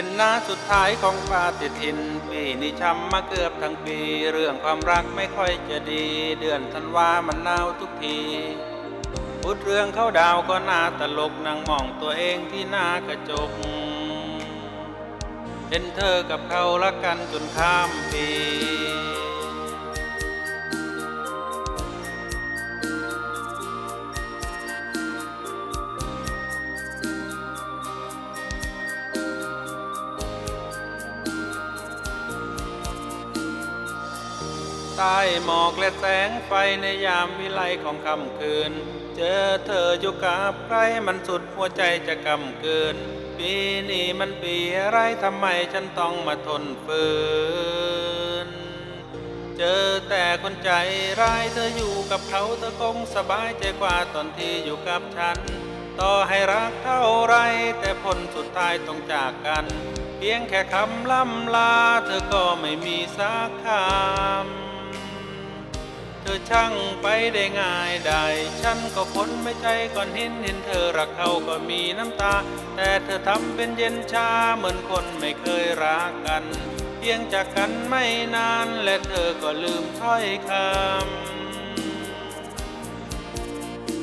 เป็นหน้าสุดท้ายของปาฏิทิน ปีนี้ช้ำมาเกือบทั้งปี เรื่องความรักไม่ค่อยจะดี เดือนธันวามันหนาวทุกทีพูดเรื่องเข้าดาวก็น่าตลกนั่งมองตัวเองที่หน้ากระจกเห็นเธอกับเขารักกันจนข้ามปี ใต้หมอกและแสงไฟในยามวิไลของค่ำคืน เจอเธออยู่กับใครมันสุดหัวใจจะกำเกินปีนี้มันปีอะไรทำไมฉันต้องมาทนฝืน เจอแต่คนใจร้ายเธออยู่กับเขาเธอคงสบายใจกว่าตอนที่อยู่กับฉัน ต่อให้รักเท่าไรแต่ผลสุดท้ายต้องจากกันเพียงแค่คำล่ำลาเธอก็ไม่มีสักคำ ธอช่างไปได้ง่ายได้ ฉันก็คนไม่ใจก่อนเห็นเห็นเธอรักเขาก็มีน้ำตา แต่เธอทำเป็นเย็นชาเหมือนคนไม่เคยรักกัน เพียงจากกันไม่นานและเธอก็ลืมถ้อยคำ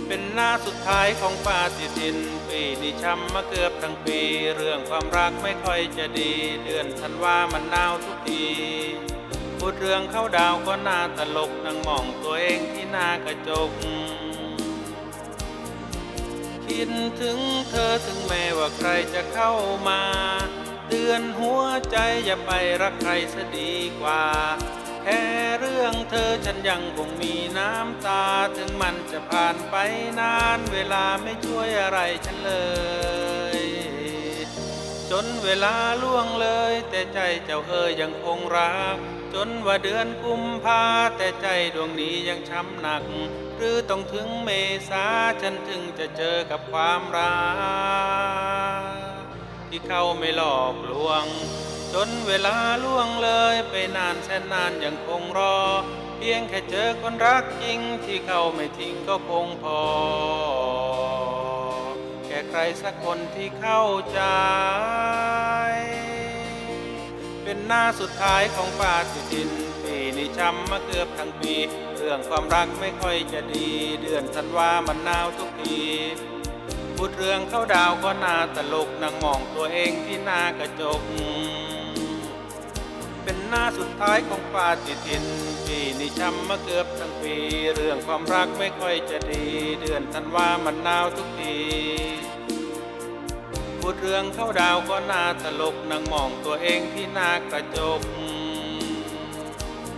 เป็นหน้าสุดท้ายของปาฏิทิน ปีนี้ช้ำมาเกือบทั้งปี เรื่องความรักไม่ค่อยจะดี เดือนธันวามันหนาวทุกที พูดเรื่องเข้าดาวก็น่าตลกนั่งมองตัวเองที่หน้ากระจก คิดถึงเธอถึงแม้ว่าใครจะเข้ามาเตือนหัวใจอย่าไปรักใครซะดีกว่า แค่เรื่องเธอฉันยังคงมีน้ำตา ถึงมันจะผ่านไปนานเวลาไม่ช่วยอะไรฉันเลย จนเวลาล่วงเลย แต่ใจเจ้าเอ๋ยยังคงรัก จนว่าเดือนกุมภาแต่ใจดวงนี้ยังช้ำหนัก หรือต้องถึงเมษาฉันถึงจะเจอกับความรักที่เขาไม่หลอกลวง จนเวลาล่วงเลยไปนานแสนนานยังคงรอ เพียงแค่เจอคนรักจริงที่เขาไม่ทิ้งก็คงพอ แค่ใครสักคนที่เข้าใจ เป็นหน้าสุดท้ายของปาฏิทิน ปีนี้ช้ำมาเกือบทั้งปี เรื่องความรักไม่ค่อยจะดี เดือนธันวามันหนาวทุกทีพูดเรื่องเข้าดาวก็น่าตลกนั่งมองตัวเองที่หน้ากระจก เป็นหน้าสุดท้ายของปาฏิทิน ปีนี้ช้ำมาเกือบทั้งปี เรื่องความรักไม่ค่อยจะดี เดือนธันวามันหนาวทุกที พูดเรื่องเข้าดาวก็น่าตลกนั่งมองตัวเองที่หน้ากระจก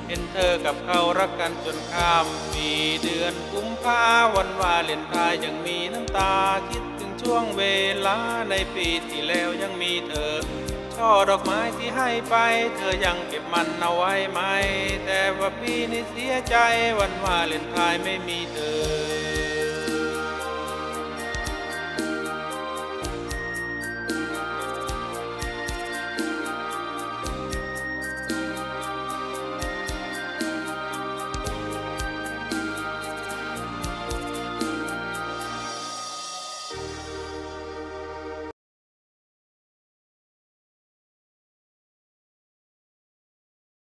เห็นเธอกับเขารักกันจนข้ามปีเดือนกุมภาวันวาเลนไทน์ยังมีน้ำตาคิดถึงช่วงเวลาในปีที่แล้วยังมีเธอ ช่อดอกไม้ที่ให้ไป เธอยังเก็บมันเอาไว้ไหม แต่ว่าปีนี้เสียใจวันวาเลนไทน์ไม่มีเธอ